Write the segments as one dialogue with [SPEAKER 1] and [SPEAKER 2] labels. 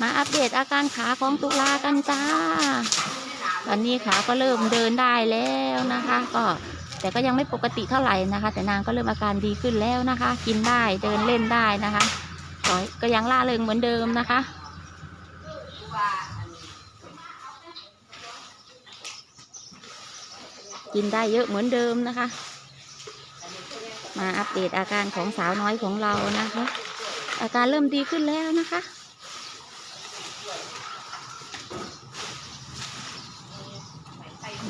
[SPEAKER 1] มาอัปเดตอาการขาของตุลากันจ้า ตอนนี้ขาก็เริ่มเดินได้แล้วนะคะ ก็แต่ก็ยังไม่ปกติเท่าไหร่นะคะ แต่นางก็เริ่มอาการดีขึ้นแล้วนะคะ กินได้เดินเล่นได้นะคะก็ก็ยังล่าเริงเหมือนเดิมนะคะกินได้เยอะเหมือนเดิมนะคะ มาอัปเดตอาการของสาวน้อยของเรานะคะ อาการเริ่มดีขึ้นแล้วนะคะ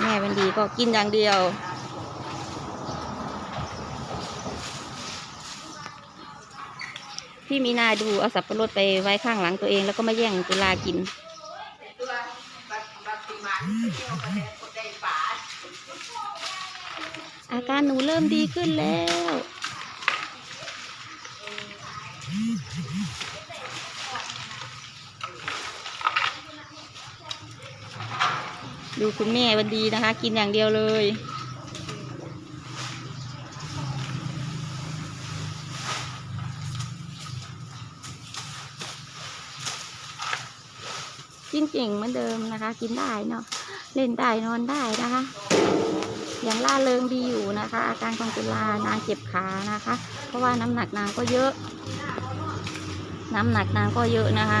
[SPEAKER 1] แม่เป็นดีก็กินอย่างเดียว พี่มีนาดูเอาสับปะรดไปไว้ข้างหลังตัวเองแล้วก็มาแย่งตุลากินอาการหนูเริ่มดีขึ้นแล้ว ดูคุณแม่วันดีนะคะ กินอย่างเดียวเลย กินเก่งเหมือนเดิมนะคะ กินได้เนาะเล่นได้นอนได้นะคะยังล่าเริงดีอยู่นะคะ อาการของตุลานางเจ็บขานะคะ เพราะว่าน้ำหนักนางก็เยอะ น้ำหนักนางก็เยอะนะคะ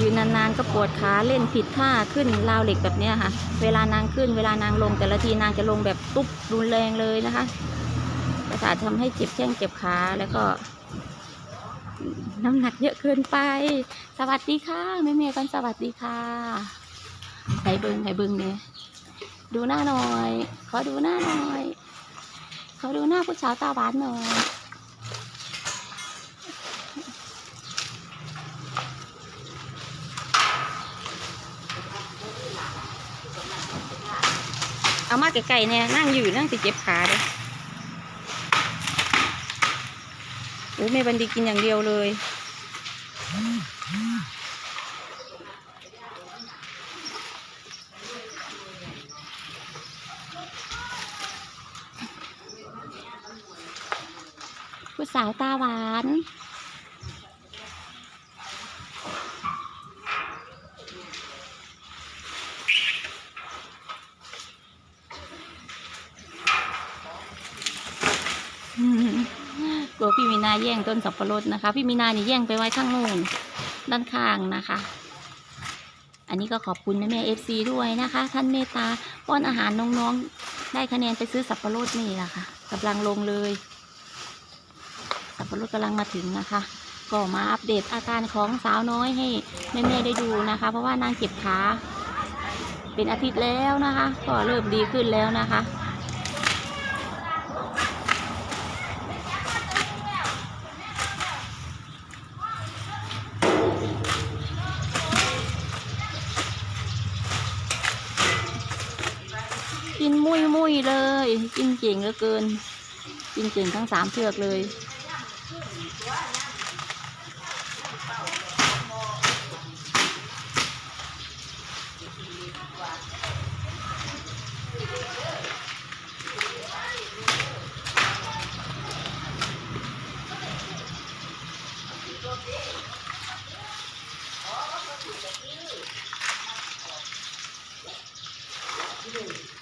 [SPEAKER 1] ยืนนานๆก็ปวดขาเล่นผิดท่าขึ้นราวเหล็กแบบนี้ค่ะ เวลานางขึ้นเวลานางลงแต่ละทีนางจะลงแบบตุ๊บรุนแรงเลยนะคะประสาททำให้เจ็บแข้งเจ็บขาแล้วก็ น้ำหนักเยอะเกินไป สวัสดีค่ะแม่เมย์กันสวัสดีค่ะไหนเบิงไหนเบิงเนี่ยดูหน้าหน่อย ขอดูหน้าหน่อย ขอดูหน้าผู้สาวตาหวานหน่อย เอามาไกลๆเนี่ยนั่งอยู่นั่งติเจ็บขาเลยโอ้แม่บันดีกินอย่างเดียวเลย ผู้สาวตาหวาน อืมกลัว พี่มีนาแย่งต้นสับปะรดนะคะ พี่มีนานี่แย่งไปไว้ข้างโน้นด้านข้างนะคะ อันนี้ก็ขอบคุณแม่แม่เอฟซีด้วยนะคะ ท่านเมตตาป้อนอาหารน้องๆ ได้คะแนนไปซื้อสับปะรดนี่แหละค่ะกำลังลงเลย สับปะรดกำลังมาถึงนะคะ ก็มาอัปเดตอาการของสาวน้อยให้แม่ๆได้ดูนะคะ เพราะว่านางเจ็บขาเป็นอาทิตย์แล้วนะคะ ก็เริ่มดีขึ้นแล้วนะคะ กินมุยมุยๆเลย กินเก่งเหลือเกิน กินเก่งทั้งสามเชือกเลย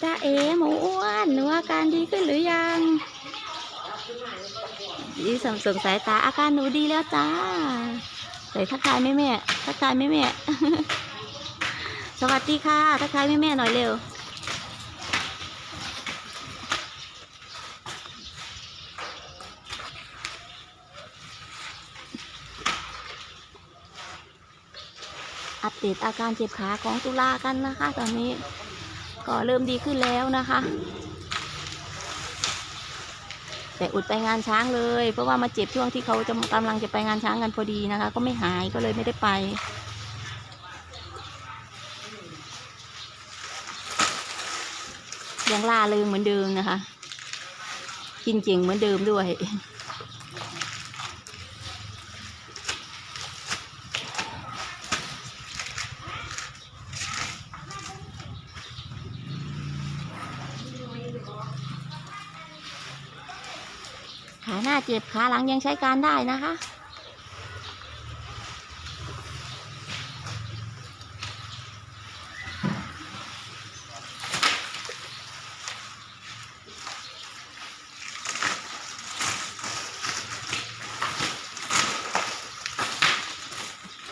[SPEAKER 1] จ้าเอ๋หมูอ้วนหนูอาการดีขึ้นหรือยังดีสมสมสายตาอาการหนูดีแล้วจ้าใส่ทักทายแม่แม่ทักทายแม่แม่สวัสดีค่ะ ทักทายแม่แม่หน่อยเร็วอัปเดตอาการเจ็บขาของตุลากันนะคะ ตอนนี้ ก็เริ่มดีขึ้นแล้วนะคะแต่อุดไปงานช้างเลย เพราะว่ามาเจ็บช่วงที่เขาจะกำลังจะไปงานช้างกันพอดีนะคะ ก็ไม่หายก็เลยไม่ได้ไป ยังล่าเริงเหมือนเดิมนะคะ กินเก่งเหมือนเดิมด้วยาเจ็บขาหลังยังใช้การได้นะคะ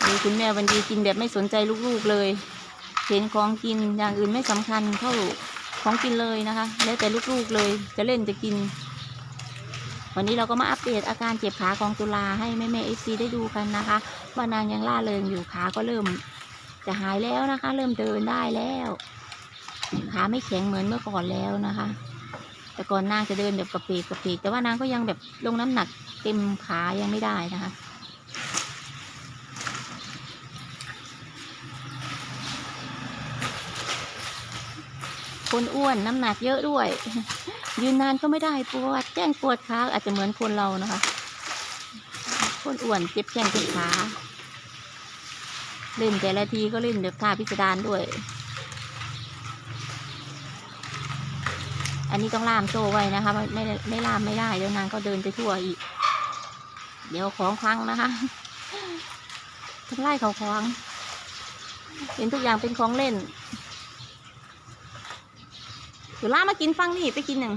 [SPEAKER 1] ดูคุณแม่วันดีกินแบบไม่สนใจลูกๆเลยเห็นของกินอย่างอื่นไม่สำคัญเท่าของกินเลยนะคะ แล้วแต่ลูกๆเลยจะเล่นจะกิน วันนี้เราก็มาอัปเดตอาการเจ็บขาของตุลาให้แม่แม่เอซีได้ดูกันนะคะว่านางยังล่าเริงอยู่ขาก็เริ่มจะหายแล้วนะคะ เริ่มเดินได้แล้วขาไม่แข็งเหมือนเมื่อก่อนแล้วนะคะ แต่ก่อนนางจะเดินแบบกระเพกกระเพกแต่ว่านางก็ยังแบบลงน้ำหนักเต็มขายังไม่ได้นะคะคนอ้วนน้ำหนักเยอะด้วย ยืนนานก็ไม่ได้ปวดแจ้งปวดขาอาจจะเหมือนคนเรานะคะ คนอ้วนเจ็บแข้งเจ็บขาเล่นแต่ละทีก็เล่นแบบท่าพิสดารด้วย อันนี้ต้องล่ามโซ่ไว้นะคะไม่ไม่ไม่ล่ามไม่ได้เดี๋ยวนางก็เดินไปทั่วอีก เดี๋ยวของคลังนะคะทำไล่เขาคลังเห็นทุกอย่างเป็นของเล่น ดี๋ยวล่ามากินฟังนี่ไปกินหนึ่ง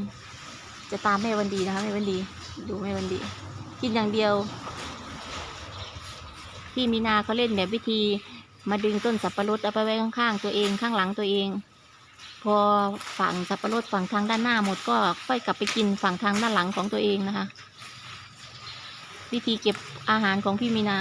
[SPEAKER 1] จะตามแม่วันดีนะคะแม่วันดี ดูแม่วันดี กินอย่างเดียว พี่มีนาเขาเล่นแบบวิธีมาดึงต้นสับปะรดเอาไปไว้ข้างๆตัวเองข้างหลังตัวเอง พอฝั่งสับปะรดฝั่งทางด้านหน้าหมดก็ค่อยกลับไปกินฝั่งทางด้านหลังของตัวเองนะคะ วิธีเก็บอาหารของพี่มีนา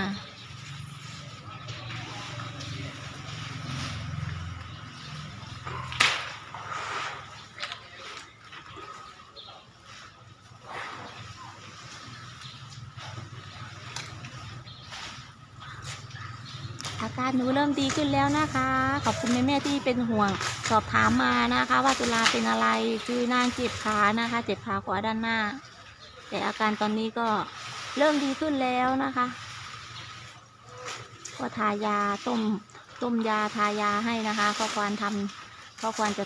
[SPEAKER 1] อาการหนูเริ่มดีขึ้นแล้วนะคะ ขอบคุณแม่แม่ๆที่เป็นห่วงสอบถามมานะคะ ว่าตุลาเป็นอะไรคือนางเจ็บขานะคะ เจ็บขาขวาด้านหน้า แต่อาการตอนนี้ก็เริ่มดีขึ้นแล้วนะคะ ก็ทายาต้มต้มยาทายาให้นะคะพ่อควานทำพ่อควานจะ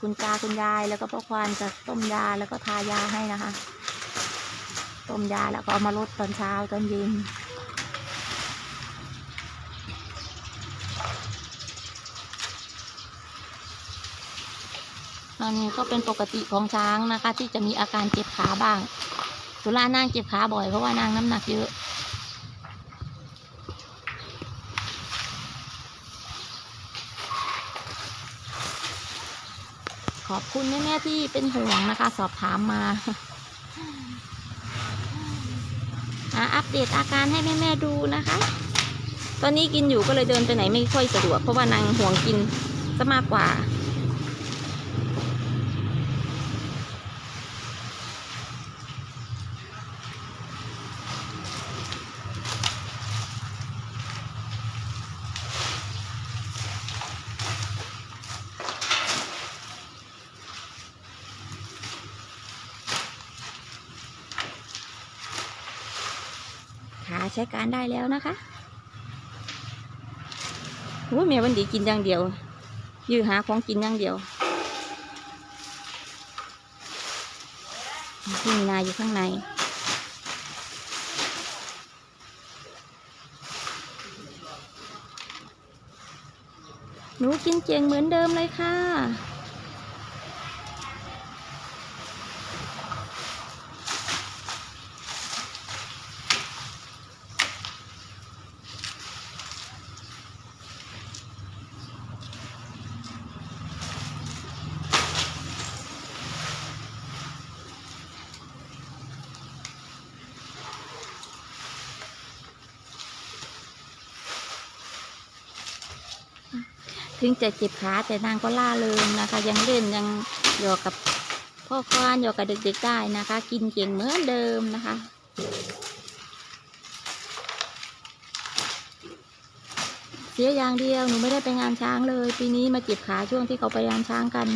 [SPEAKER 1] คุณตาคุณยายแล้วก็พ่อควานจะต้มยาแล้วก็ทายาให้นะคะ ต้มยาแล้วก็มาลดตอนเช้าตอนเย็น อันนี้ก็เป็นปกติของช้างนะคะ ที่จะมีอาการเจ็บขาบ้าง สุรานางเจ็บขาบ่อยเพราะว่านางน้ำหนักเยอะขอบคุณแม่ๆที่เป็นห่วงนะคะ สอบถามมาอะอัปเดตอาการให้แม่ๆดูนะคะ ตอนนี้กินอยู่ก็เลยเดินไปไหนไม่ค่อยสะดวก เพราะว่านางห่วงกินซะมากกว่า ใช้การได้แล้วนะคะโอ้ยแม่วันดีกินอย่างเดียว ยือหาของกินอย่างเดียวพี่มีนาอยู่ข้างในหนูกินเจียงเหมือนเดิมเลยค่ะ ถึงจะเจ็บขาแต่นางก็ล่าเริงนะคะ ยังเล่นยังหยอกกับพ่อควานหยอกกับเด็กๆได้นะคะ กินเก่งเหมือนเดิมนะคะเสียอย่างเดียวหนูไม่ได้ไปงานช้างเลย ปีนี้มาเจ็บขาช่วงที่เขาไปงานช้างกัน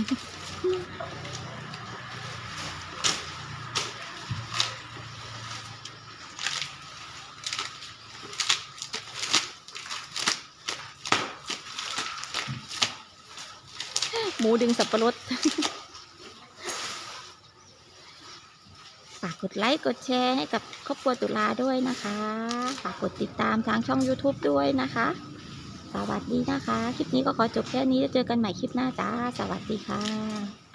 [SPEAKER 1] หมูดึงสับปะรด ฝากกดไลค์กดแชร์ให้กับครอบครัวตุลาด้วยนะคะ ฝากกดติดตามทางช่อง YouTube ด้วยนะคะ สวัสดีนะคะ คลิปนี้ก็ขอจบแค่นี้จะเจอกันใหม่คลิปหน้าจ้า สวัสดีค่ะ